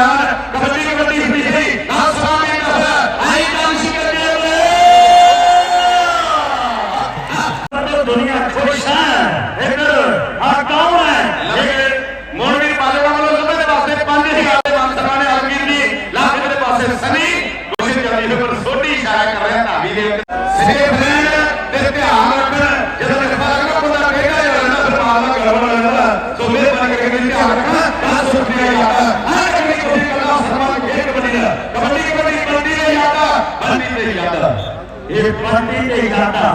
ਰਹਾ ਹੈ खंडीचे गाता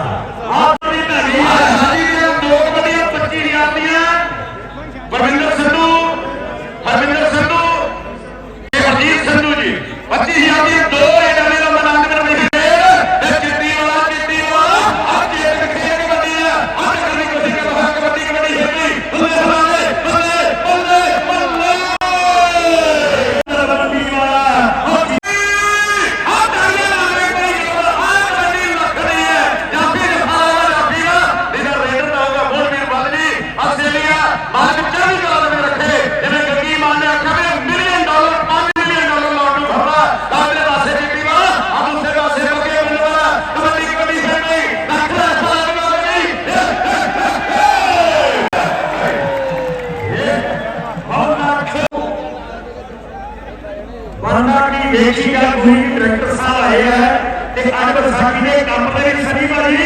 ਸੰਗਤ ਸਾਡੇ ਕੰਮ ਦੇ ਵਿੱਚ ਸਹੀ ਬਣੀ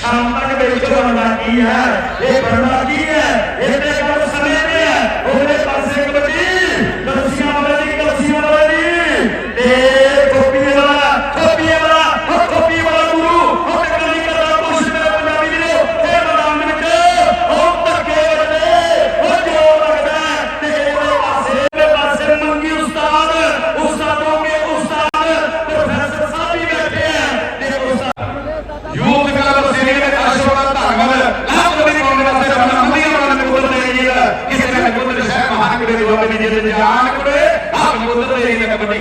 ਸ਼ਾਮ ਤੱਕ ਵੇਖੋ ਬੰਦਾ ਕੀ ਹੈ। ਇਹ ਬੰਦਾ ਕੀ ਹੈ? ਇਹਦੇ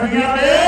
Let's be honest.